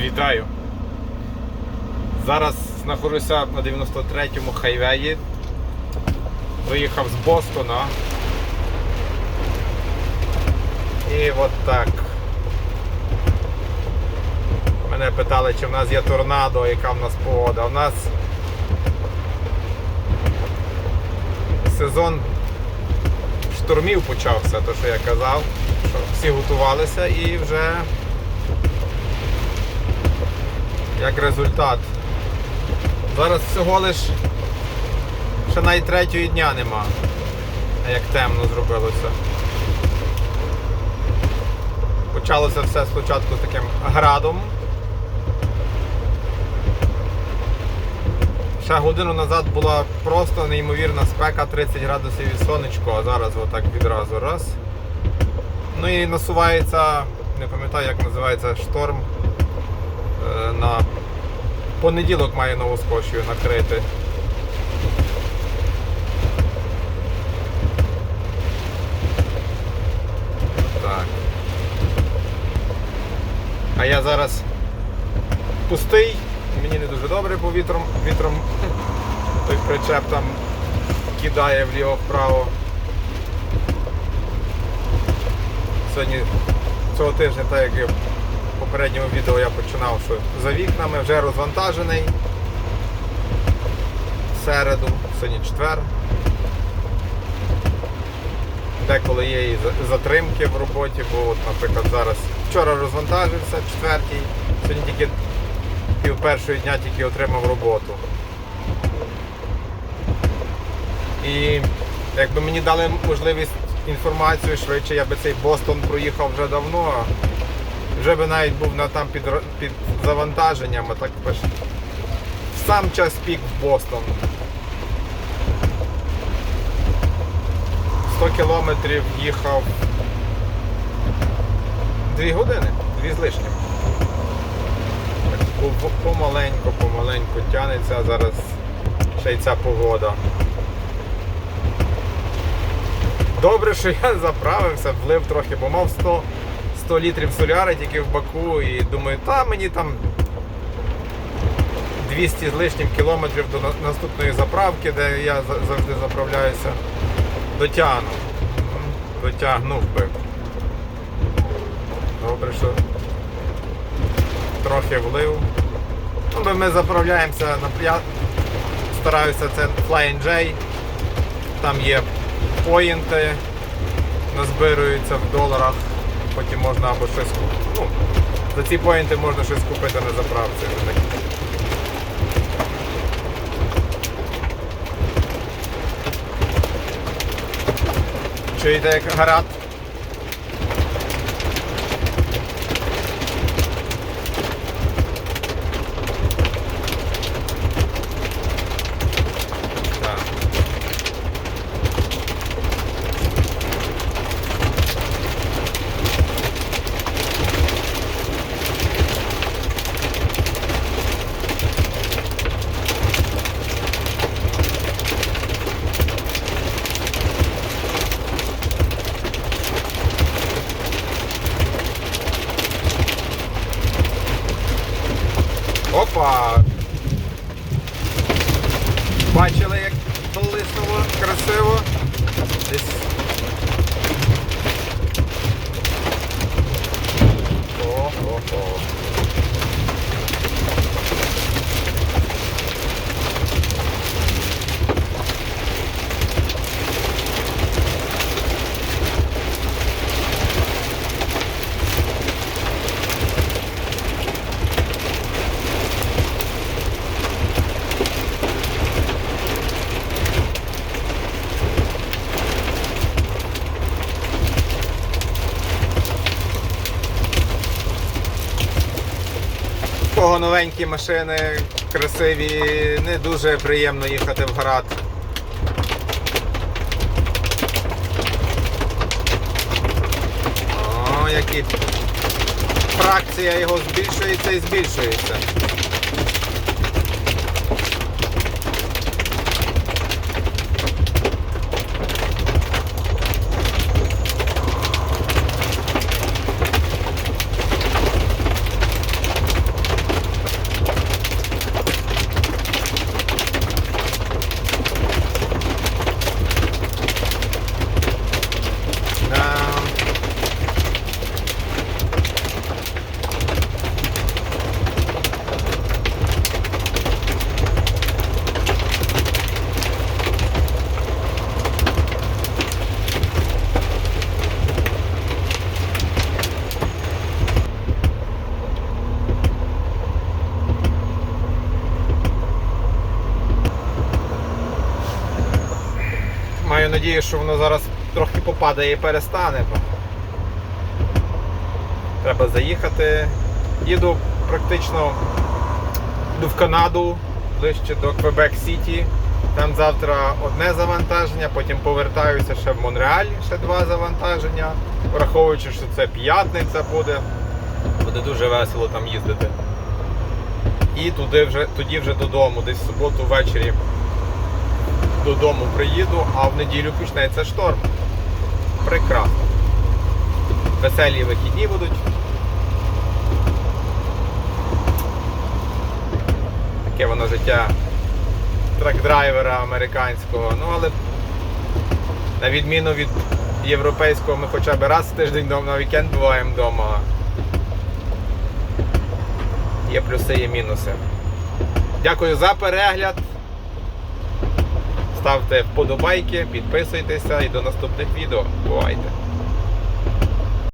Вітаю. Зараз знаходжуся на 93-му хайвеї. Виїхав з Бостона. І от так. Мене питали, чи в нас є торнадо, яка в нас погода. У нас сезон штурмів почався, то що я казав, що всі готувалися і вже як результат. Зараз всього лиш ще навіть третьої дня нема, а як темно зробилося. Почалося все спочатку таким градом. Ще годину назад була просто неймовірна спека 30 градусів і сонечко, а зараз отак відразу раз. Ну і насувається, не пам'ятаю як називається шторм. На понеділок має нову скошію накрити. Так. А я зараз пустий, мені не дуже добре, бо вітром, вітром той причеп там кидає вліво-вправо. Сьогодні цього тижня, так як в попередньому відео я починав, що за вікнами вже розвантажений. Середу, сьогодні четвер. Деколи є і затримки в роботі, бо от, наприклад, зараз вчора розвантажився четвертій, сьогодні тільки пів першої дня тільки отримав роботу. І якби мені дали можливість інформацію швидше, я би цей Бостон проїхав вже давно. Вже би навіть був на там під, під завантаженням, а так пиш. Сам час пік в Бостон. 100 кілометрів їхав 2 години, 2 з лишнім. Помаленьку, помаленьку тянеться, зараз ще й ця погода. Добре, що я заправився, влив трохи, бо мав 100, 100 літрів соляри тільки в баку і думаю, та мені там 200 з лишнім кілометрів до наступної заправки, де я завжди заправляюся, дотягну. Дотягнув би. Добре, що трохи влив. Ну, ми заправляємося, на- я стараюся це Flying J. Там є поінти, назбируються в доларах, потім можна або щось купити. Ну, за ці поінти можна щось купити на заправці. Чуєте, як гарат? Опа! Бачили, як блиснуло красиво. Десь. О-о-о. Кого новенькі машини, красиві, не дуже приємно їхати в град. О, які фракція його збільшується і збільшується. Маю надію, що воно зараз трохи попадає і перестане. Треба заїхати. Їду практично йду в Канаду, ближче до Квебек Сіті. Там завтра одне завантаження, потім повертаюся ще в Монреаль, ще два завантаження. Враховуючи, що це п'ятниця буде. Буде дуже весело там їздити. І туди вже, тоді вже додому, десь в суботу ввечері додому приїду, а в неділю почнеться шторм. Прекрасно. Веселі вихідні будуть. Таке воно життя трак-драйвера американського. Ну але на відміну від європейського ми хоча б раз в тиждень на вікенд буваємо вдома. Є плюси, є мінуси. Дякую за перегляд. Ставте вподобайки, підписуйтеся і до наступних відео. Бувайте!